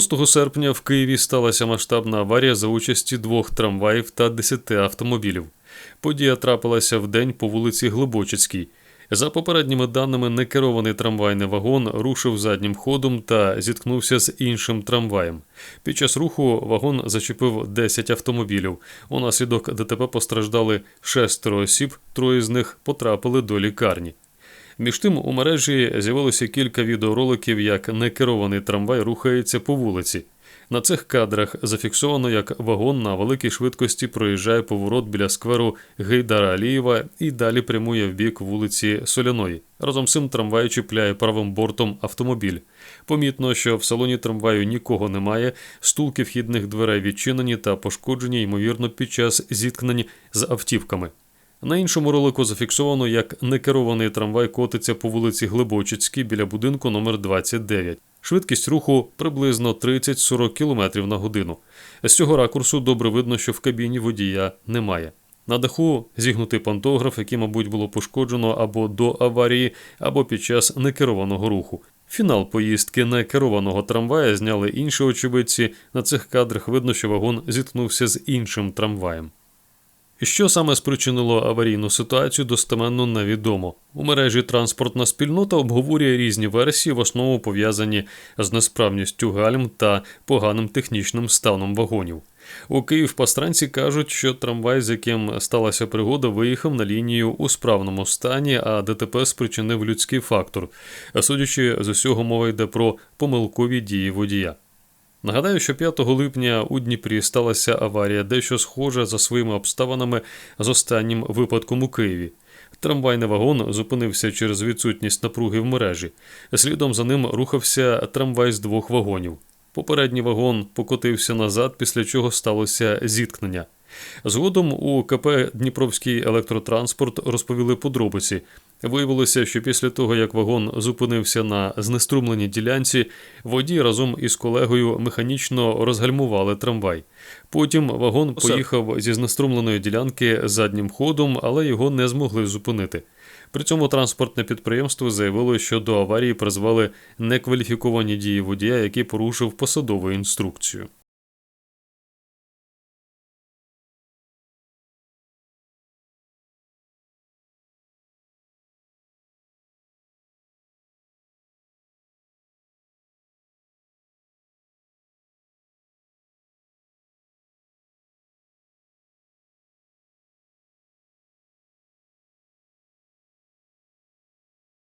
6 серпня в Києві сталася масштабна аварія за участі двох трамваїв та 10 автомобілів. Подія трапилася в день по вулиці Глибочицькій. За попередніми даними, некерований трамвайний вагон рушив заднім ходом та зіткнувся з іншим трамваєм. Під час руху вагон зачепив 10 автомобілів. Унаслідок ДТП постраждали шестеро осіб, троє з них потрапили до лікарні. Між тим у мережі з'явилося кілька відеороликів, як некерований трамвай рухається по вулиці. На цих кадрах зафіксовано, як вагон на великій швидкості проїжджає поворот біля скверу Гейдара Алієва і далі прямує в бік вулиці Соляної. Разом з цим трамвай чіпляє правим бортом автомобіль. Помітно, що в салоні трамваю нікого немає, стулки вхідних дверей відчинені та пошкоджені, ймовірно, під час зіткнень з автівками. На іншому ролику зафіксовано, як некерований трамвай котиться по вулиці Глибочицькій біля будинку номер 29. Швидкість руху приблизно 30-40 км на годину. З цього ракурсу добре видно, що в кабіні водія немає. На даху зігнутий пантограф, який, мабуть, було пошкоджено або до аварії, або під час некерованого руху. Фінал поїздки некерованого трамвая зняли інші очевидці. На цих кадрах видно, що вагон зіткнувся з іншим трамваєм. Що саме спричинило аварійну ситуацію, достеменно невідомо. У мережі транспортна спільнота обговорює різні версії, в основному пов'язані з несправністю гальм та поганим технічним станом вагонів. У Київ-Пастранці кажуть, що трамвай, з яким сталася пригода, виїхав на лінію у справному стані, а ДТП спричинив людський фактор. Судячи з усього, мова йде про помилкові дії водія. Нагадаю, що 5 липня у Дніпрі сталася аварія, дещо схожа за своїми обставинами з останнім випадком у Києві. Трамвайний вагон зупинився через відсутність напруги в мережі. Слідом за ним рухався трамвай з двох вагонів. Попередній вагон покотився назад, після чого сталося зіткнення. Згодом у КП Дніпровський електротранспорт розповіли подробиці. Виявилося, що після того, як вагон зупинився на знеструмленій ділянці, водій разом із колегою механічно розгальмували трамвай. Потім вагон поїхав зі знеструмленої ділянки заднім ходом, але його не змогли зупинити. При цьому транспортне підприємство заявило, що до аварії призвали некваліфіковані дії водія, який порушив посадову інструкцію.